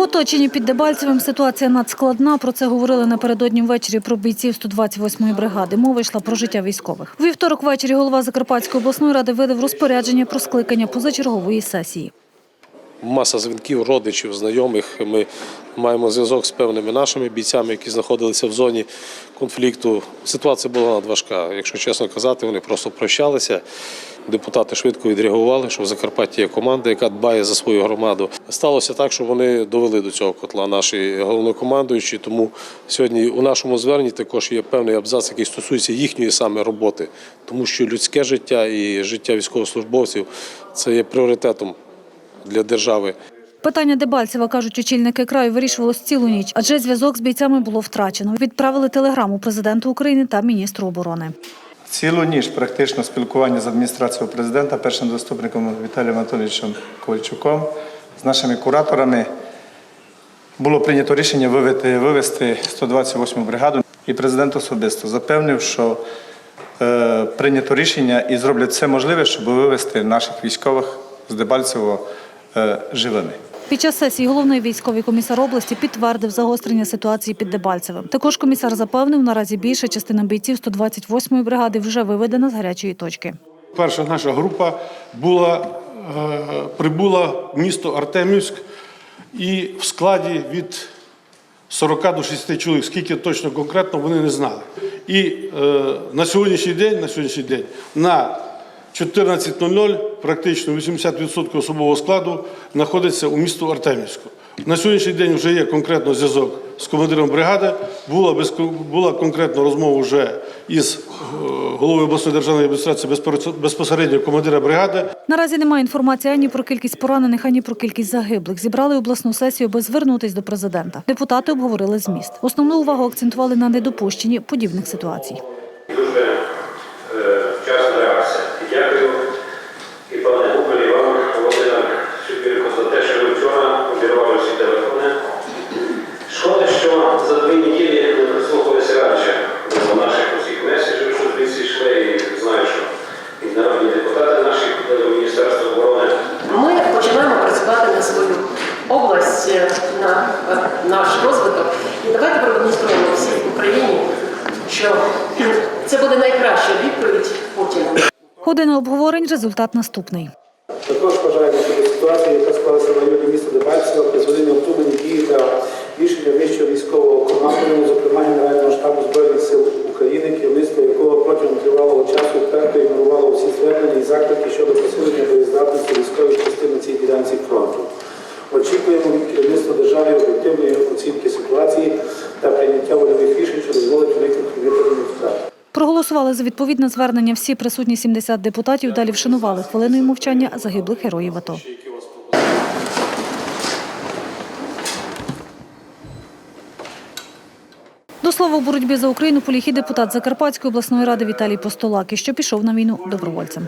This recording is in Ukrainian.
В оточенні під Дебальцевим ситуація надскладна. Про це говорили напередодні ввечері про бійців 128-ї бригади. Мова йшла про життя військових. Вівторок ввечері голова Закарпатської обласної ради видав розпорядження про скликання позачергової сесії. Маса дзвінків, родичів, знайомих. Ми маємо зв'язок з певними нашими бійцями, які знаходилися в зоні конфлікту. Ситуація була надважка. Якщо чесно казати, вони просто прощалися. Депутати швидко відреагували, що в Закарпатті є команда, яка дбає за свою громаду. Сталося так, що вони довели до цього котла наші головнокомандуючі. Тому сьогодні у нашому зверненні також є певний абзац, який стосується їхньої саме роботи, тому що людське життя і життя військовослужбовців це є пріоритетом для держави. Питання Дебальцева, кажуть очільники краю, вирішувалось цілу ніч, адже зв'язок з бійцями було втрачено. Відправили телеграму президенту України та міністру оборони. Цілу ніч практично спілкування з адміністрацією президента, першим заступником Віталієм Анатолійовичем Ковальчуком, з нашими кураторами було прийнято рішення вивести, вивести 128 бригаду. І президент особисто запевнив, що е, прийнято рішення і зроблять все можливе, щоб вивести наших військових з Дебальцево е, живими. Під час сесії головний військовий комісар області підтвердив загострення ситуації під Дебальцевим. Також комісар запевнив, наразі більша частина бійців 128-ї бригади вже виведена з гарячої точки. Перша наша група була, е, прибула в місто Артемівськ і в складі від 40 до 60 чоловік, скільки точно конкретно вони не знали. І е, на сьогоднішній день, на сьогоднішній день на 14.00 практично 80% особового складу знаходиться у місту Артемівську. На сьогоднішній день вже є конкретно зв'язок з командиром бригади. Була, без, була конкретна розмова вже із е, головою обласної державної адміністрації безпосередньо- командира бригади. Наразі немає інформації ані про кількість поранених, ані про кількість загиблих. Зібрали обласну сесію, аби звернутись до президента. Депутати обговорили зміст. Основну увагу акцентували на недопущенні подібних ситуацій. дуже е, вчасна реакція. І дякую і пане Губель, і вам, Володимир Шипірко, за те, що ви вчора обірвали всі телефони. Шкода, що за дві неділі не прислухалися раніше до наших усіх меседжів, що звідси йшли, і знаю, що і народні депутати наші ходили в Міністерство оборони. Ми починаємо працювати на свою область, на наш розвиток. І давайте продемонструємо всій Україні, що це буде найкраща відповідь Путіну. Година обговорень, результат наступний. Також вважаємо, що ситуація, яка склалася в районі міста Дебальцево, призвели необдумані дії та рішення вищого військового командування, зокрема Генерального штабу Збройних сил України, керівництво якого протягом тривалого часу вперто ігнорувало всі звернення і заклики щодо посилення об'єктивної оцінки ситуації та прийняття вольових рішень, що дозволить уникнути виправданих втрат. Проголосували за відповідне звернення всі присутні 70 депутатів. Далі вшанували хвилиною мовчання загиблих героїв АТО. До слова у боротьбі за Україну поліг депутат Закарпатської обласної ради Віталій Постолак, і що пішов на війну добровольцем.